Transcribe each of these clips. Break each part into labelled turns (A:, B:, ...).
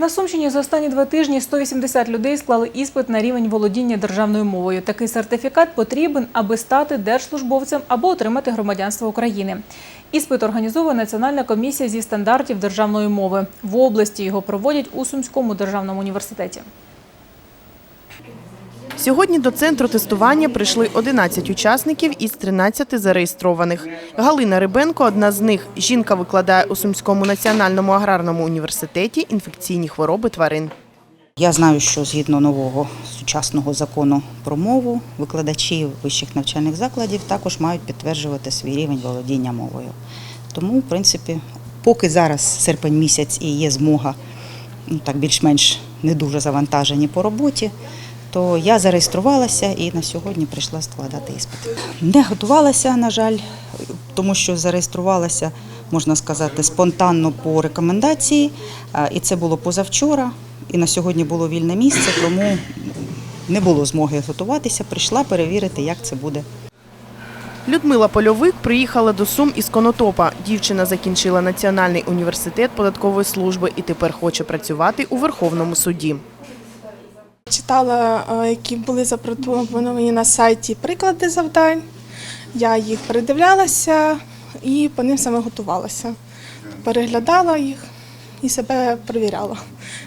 A: На Сумщині за останні два тижні 180 людей склали іспит на рівень володіння державною мовою. Такий сертифікат потрібен, аби стати держслужбовцем або отримати громадянство України. Іспит організовує Національна комісія зі стандартів державної мови. В області його проводять у Сумському державному університеті.
B: Сьогодні до центру тестування прийшли 11 учасників із 13 зареєстрованих. Галина Рибенко – одна з них. Жінка викладає у Сумському національному аграрному університеті інфекційні хвороби тварин.
C: Я знаю, що згідно нового сучасного закону про мову, викладачі вищих навчальних закладів також мають підтверджувати свій рівень володіння мовою. Тому, в принципі, поки зараз серпень місяць і є змога ну, так більш-менш не дуже завантажені по роботі, то я зареєструвалася і на сьогодні прийшла складати іспит. Не готувалася, на жаль, тому що зареєструвалася, можна сказати, спонтанно по рекомендації, і це було позавчора. І на сьогодні було вільне місце, тому не було змоги готуватися. Прийшла перевірити, як це буде.
B: Людмила Польовик приїхала до Сум із Конотопа. Дівчина закінчила Національний університет податкової служби і тепер хоче працювати у Верховному суді.
D: Читала, е, які були запропоновані на сайті приклади завдань. Я їх передивлялася і по ним саме готувалася. Переглядала їх і себе перевіряла.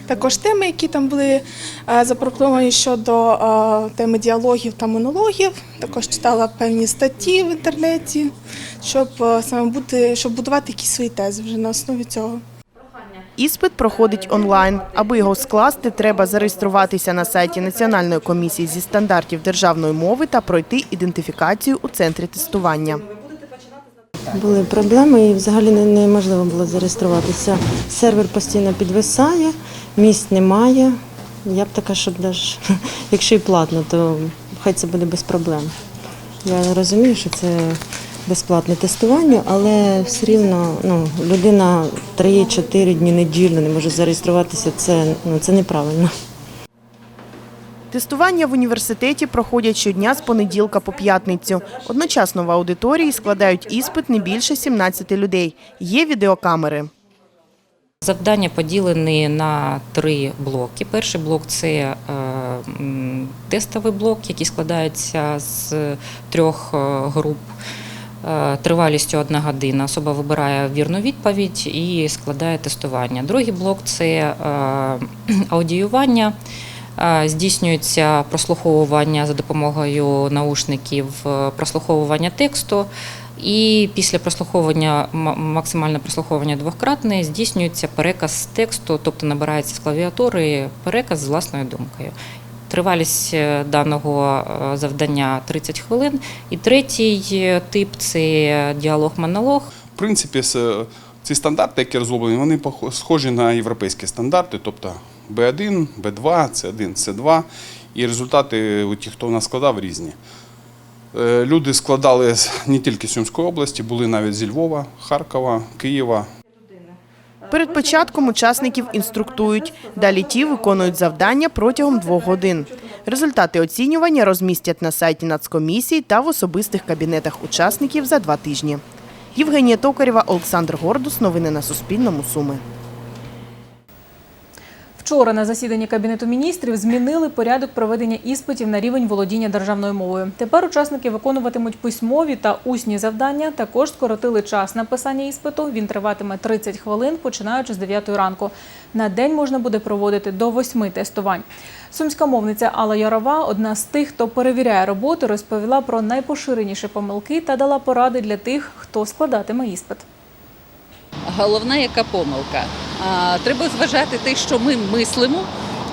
D: Також теми, які там були е, запропоновані щодо е, теми діалогів та монологів. Також читала певні статті в інтернеті, щоб саме бути, щоб будувати якісь свої тези вже на основі цього.
B: Іспит проходить онлайн. Аби його скласти, треба зареєструватися на сайті Національної комісії зі стандартів державної мови та пройти ідентифікацію у центрі тестування.
E: Були проблеми і взагалі неможливо було зареєструватися. Сервер постійно підвисає, місць немає. Я б така, щоб навіть, якщо і платно, то хай це буде без проблем. Я розумію, що це безплатне тестування, але все рівно ну, людина 3-4 дні неділю не може зареєструватися. Це, ну, це неправильно.
B: Тестування в університеті проходять щодня з понеділка по п'ятницю. Одночасно в аудиторії складають іспит не більше 17 людей. Є відеокамери.
F: Завдання поділені на три блоки. Перший блок це е, тестовий блок, який складається з трьох е, груп. Е, Тривалістю одна година. Особа вибирає вірну відповідь і складає тестування. Другий блок це е, аудіювання. Е, Здійснюється прослуховування за допомогою наушників, прослуховування тексту. І після прослуховування максимальне прослуховування двократне здійснюється переказ тексту, тобто набирається з клавіатури переказ з власною думкою. Тривалість е, даного е, завдання 30 хвилин. І третій е, тип це діалог-монолог.
G: В принципі, ці стандарти, які розроблені, вони схожі на європейські стандарти, тобто B1, B2, C1, C2. І результати у тих, хто в нас складав, різні. Люди складали не тільки з Сумської області, були навіть зі Львова, Харкова, Києва,
B: Перед початком учасників інструктують. Далі ті виконують завдання протягом двох годин. Результати оцінювання розмістять на сайті Нацкомісії та в особистих кабінетах учасників за два тижні. Євгенія Токарєва, Олександр Гордус. Новини на Суспільному. Суми.
A: Вчора на засіданні Кабінету міністрів змінили порядок проведення іспитів на рівень володіння державною мовою. Тепер учасники виконуватимуть письмові та усні завдання. Також скоротили час написання іспиту. Він триватиме 30 хвилин, починаючи з 9 ранку. На день можна буде проводити до 8 тестувань. Сумська мовниця Алла Ярова, одна з тих, хто перевіряє роботу, розповіла про найпоширеніші помилки та дала поради для тих, хто складатиме іспит.
H: Головна яка помилка. Треба зважати те, що ми мислимо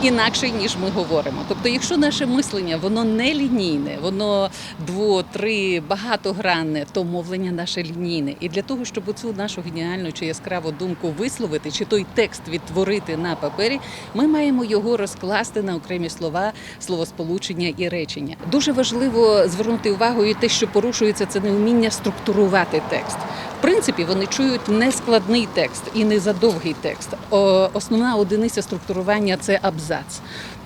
H: інакше, ніж ми говоримо. Тобто, якщо наше мислення воно не лінійне, воно дво, три, багатогранне, то мовлення наше лінійне. І для того, щоб цю нашу геніальну чи яскраву думку висловити, чи той текст відтворити на папері, ми маємо його розкласти на окремі слова, словосполучення і речення. Дуже важливо звернути увагу і те, що порушується це невміння структурувати текст. В принципі вони чують не складний текст і не задовгий текст. Основна одиниця структурування це абзац.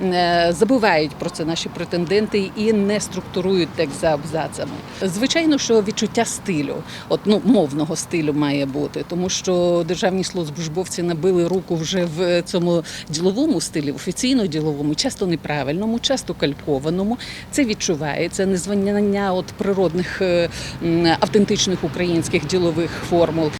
H: Е, Забувають про це наші претенденти і не структурують текст за абзацами. Звичайно, що відчуття стилю, от ну мовного стилю має бути, тому що державні службовці набили руку вже в цьому діловому стилі, офіційно діловому, часто неправильному, часто калькованому. Це відчувається незвання от природних е, автентичних українських ділових формул.